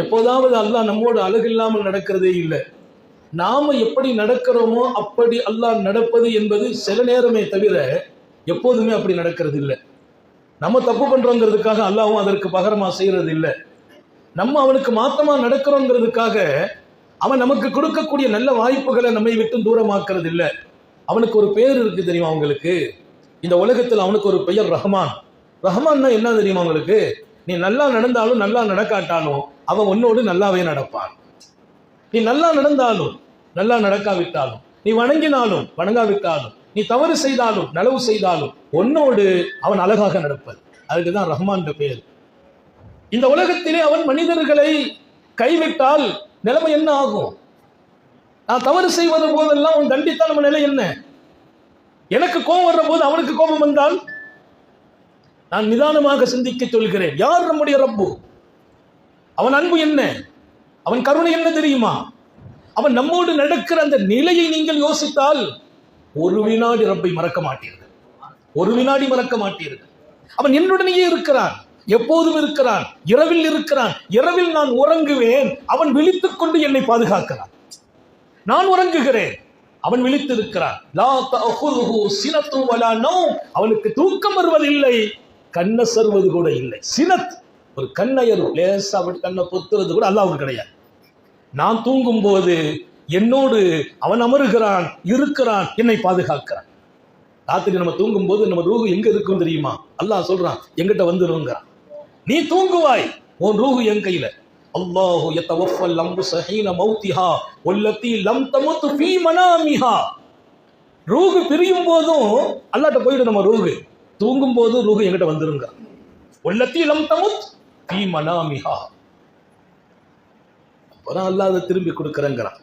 எப்போதாவது அல்லாஹ் நம்மோடு அழகில்லாமல் நடக்கிறதே இல்லை. நாம எப்படி நடக்கிறோமோ அப்படி அல்லாஹ் நடப்பது என்பது சில நேரமே தவிர எப்போதுமே அப்படி நடக்கிறது இல்லை நம்ம தப்பு பண்றோங்கிறதுக்காக அல்லாவும் அதற்கு பகரமா செய்யறது இல்லை நம்ம அவனுக்கு மாத்தமா நடக்கிறோங்கிறதுக்காக அவன் நமக்கு கொடுக்கக்கூடிய நல்ல வாய்ப்புகளை நம்மை விட்டு தூரமாக்குறது இல்லை அவனுக்கு ஒரு பேர் இருக்கு தெரியுமா அவங்களுக்கு இந்த உலகத்தில் அவனுக்கு ஒரு பெயர் ரஹ்மான். ரஹ்மான்னா என்ன தெரியுமா அவங்களுக்கு நீ நல்லா நடந்தாலும் நல்லா நடக்காட்டாலும் அவன் உன்னோடு நல்லாவே நடப்பான். நீ நல்லா நடந்தாலும் நல்லா நடக்காவிட்டாலும் நீ வணங்கினாலும் வணங்காவிட்டாலும் நீ தவறு செய்தாலும் நலவு செய்தாலும் உன்னோடு அவன் அழகாக நடப்பது. அதுக்கு தான் ரஹ்மான் பெயர் இந்த உலகத்திலே அவன் மனிதர்களை கைவிட்டால் நிலைமை என்ன ஆகும்? நான் தவறு செய்வது போதெல்லாம் அவன் தண்டித்தான் நம்ம நிலை என்ன? எனக்கு கோபம் வர்ற போது அவனுக்கு கோபம் வந்தால் நான் நிதானமாக சிந்திக்க சொல்கிறேன். யார் நம்முடைய ரப்பு? அவன் அன்பு என்ன? அவன் கருணை என்ன தெரியுமா? அவன் நம்மோடு நடக்கிற அந்த நிலையை நீங்கள் யோசித்தால் ஒரு வினாடி ரப்பை மறக்க மாட்டீர்கள். ஒரு வினாடி மறக்க மாட்டீர்கள். அவன் என்னுடனேயே இருக்கிறான். எப்போதும் இருக்கிறான். இரவில் இருக்கிறான். இரவில் நான் உறங்குவேன். அவன் விழித்துக் கொண்டு என்னை பாதுகாக்கிறான். நான் உறங்குகிறேன். அவன் விழித்திருக்கிறான். இருக்கிறான் அவனுக்கு தூக்கம் வருவதில்லை. கண்ணை சருவது கூட இல்லை. சினத் ஒரு கண்ணையர் லேசா அப்படி கண்ணை பொத்துறது கூட அல்லாவுக்கு கிடையாது. நான் தூங்கும் போது என்னோடு அவன் அமருகிறான் இருக்கிறான் என்னை பாதுகாக்கிறான். ராத்திரி நம்ம தூங்கும் போது நம்ம ரூஹு எங்க இருக்கும் தெரியுமா? அல்லாஹ் சொல்றான் எங்கிட்ட வந்துருங்கிறான். நீ தூங்குவாய் உன் ரூஹு என் கையில. அல்லாஹு யதவஃபல் லம்பு சஹீன மௌத்திஹா ஒல்லத்தி லம் தமுத்து ஃபீ மனாமிஹா. ரூஹு பிரியும் போதும் அல்லாட்ட போயிடும் நம்ம ரூஹு. தூங்கும் போது ரூஹு எங்கிட்ட வந்துருங்க வல்லத்தி லம் தமுத் ஃபீ மனாமிஹா அப்பதான் அல்லாஹ் அதை திரும்பி கொடுக்கறங்கிறான்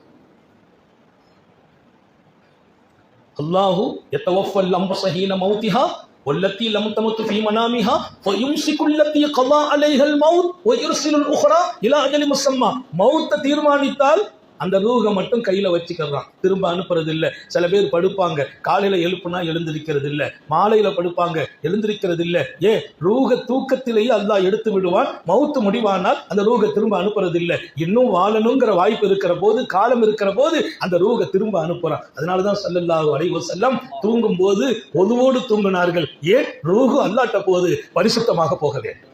அல்லாஹு யதவஃபல் அம்புஸ ஹீன மௌத்திஹா والتي لم تمت في منامها فيمسك التي قضى عليها الموت ويرسل الاخرى الى اجل مسمى மௌத்த தீர்மானித்தால் அந்த ரூகை மட்டும் கையில வச்சுக்கிறான். திரும்ப அனுப்புறது இல்லை சில பேர் படுப்பாங்க. காலையில எழுப்புனா எழுந்திருக்கிறது இல்ல மாலையில படுப்பாங்க. எழுந்திருக்கிறது இல்ல ஏ ரூக தூக்கத்திலேயே அல்லாஹ் எடுத்து விடுவான். மௌத்து முடிவானால் அந்த ரூக திரும்ப அனுப்புறது இல்லை இன்னும் வாழணுங்கிற வாய்ப்பு இருக்கிற போது காலம் இருக்கிற போது அந்த ரூக திரும்ப அனுப்புறான். அதனாலதான் ஸல்லல்லாஹு அலைஹி செல்லம் தூங்கும் போது பொதுவோடு தூங்கினார்கள். ஏன்? ரூகு அல்லாட்ட போது பரிசுத்தமாக போக வேண்டும்.